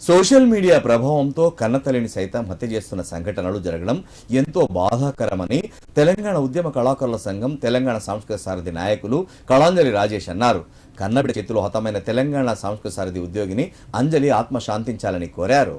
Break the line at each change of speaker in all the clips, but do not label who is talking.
Social media ప్రభావంతో కన్నతల్లిని సైతం హత్య చేస్తున్న సంఘటనలు జరగడం ఎంతో బాధాకరమని తెలంగాణ ఉద్యమ కళాకారుల సంఘం తెలంగాణ సాంస్కృతిక సారథి నాయకులు కళాంజలి రాజేష్ అన్నారు. కన్నబిడ చేతిలో హతమైన తెలంగాణ సాంస్కృతిక సారథి ఉద్యోగిని అంజలి ఆత్మశాంతించాలని కోరారు.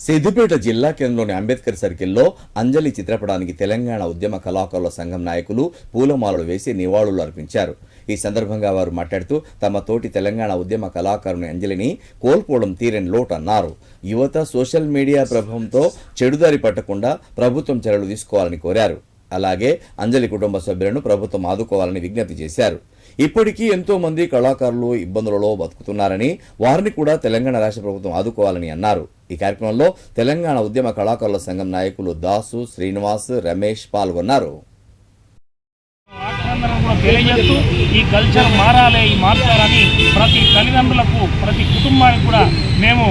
సిద్దిపేట జిల్లా కేంద్రంలోని అంబేద్కర్ సర్కిల్లో అంజలి చిత్రపటానికి తెలంగాణ ఉద్యమ కళాకారుల సంఘం నాయకులు పూలమాలలు వేసి నివాళులు అర్పించారు. ఈ సందర్భంగా వారు మాట్లాడుతూ తమ తోటి తెలంగాణ ఉద్యమ కళాకారుని అంజలిని కోల్పోవడం తీరని లోటు అన్నారు. యువత సోషల్ మీడియా ప్రభావంతో చెడుదారి పట్టకుండా ప్రభుత్వం చర్యలు తీసుకోవాలని కోరారు. అలాగే అంజలి కుటుంబ సభ్యులను ప్రభుత్వం ఆదుకోవాలని విజ్ఞప్తి చేశారు. ఇప్పటికీ ఎంతో మంది కళాకారులు ఇబ్బందులలో బతుకుతున్నారని వారిని కూడా తెలంగాణ రాష్ట్ర ప్రభుత్వం ఆదుకోవాలని అన్నారు. ఈ కార్యక్రమంలో తెలంగాణ ఉద్యమ కళాకారుల సంఘం నాయకులు దాసు శ్రీనివాస్ రమేష్ పాల్గొన్నారు.
వారందరం తెలియజేస్తూ ఈ కల్చర్ మారాలే ఈ మార్చాలని ప్రతి తల్లిదండ్రులకు ప్రతి కుటుంబానికి కూడా మేము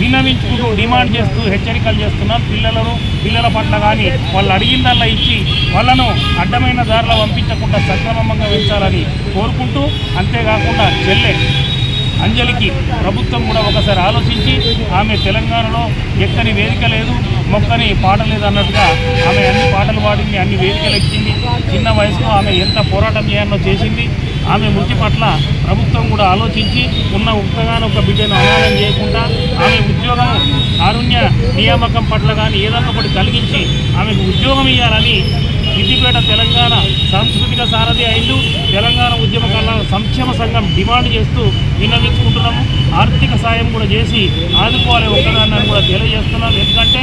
విన్నవించుకుంటూ డిమాండ్ చేస్తూ హెచ్చరికలు చేస్తున్నాం. పిల్లలను పిల్లల పట్ల కానీ వాళ్ళు అడిగిందల్లా ఇచ్చి వాళ్ళను అడ్డమైన దారిలో పంపించకుండా సక్రమంగా ఉంచాలని కోరుకుంటూ అంతేకాకుండా చెల్లె అంజలికి ప్రభుత్వం కూడా ఒకసారి ఆలోచించి ఆమె తెలంగాణలో ఎక్కని వేదిక లేదు మొక్కని పాట లేదు అన్నట్టుగా ఆమె అన్ని పాటలు పాడింది అన్ని వేదికలు ఎక్కింది. చిన్న వయసులో ఆమె ఎంత పోరాటం చేయాలో చేసింది. ఆమె మృతి పట్ల ప్రభుత్వం కూడా ఆలోచించి ఉన్న ఒక్కగానొక్క ఒక బిడ్డను అనాదం చేయకుండా ఆమె ఉద్యోగం కారుణ్య నియామకం పట్ల కానీ ఏదన్నా ఒకటి కలిగించి ఆమెకు ఉద్యోగం ఇవ్వాలని సిద్దిపేట తెలంగాణ సాంస్కృతిక సారథి అయిండు. తెలంగాణ ఉద్యమకాల సంక్షేమ సంఘం డిమాండ్ చేస్తూ విన్నవించుకుంటున్నాము. ఆర్థిక సాయం కూడా చేసి ఆదుకోవాలి ఒక్కదాన్ని కూడా తెలియజేస్తున్నాం. ఎందుకంటే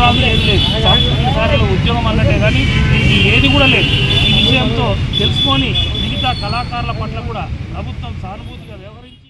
రాదు ఏది లేదు. సాంస్కృతిక ఉద్యోగం అన్నట్టే కానీ ఇది ఏది కూడా లేదు. ఈ విషయంతో తెలుసుకొని మిగతా కళాకారుల పట్ల కూడా ప్రభుత్వం సానుభూతిగా వ్యవహరించి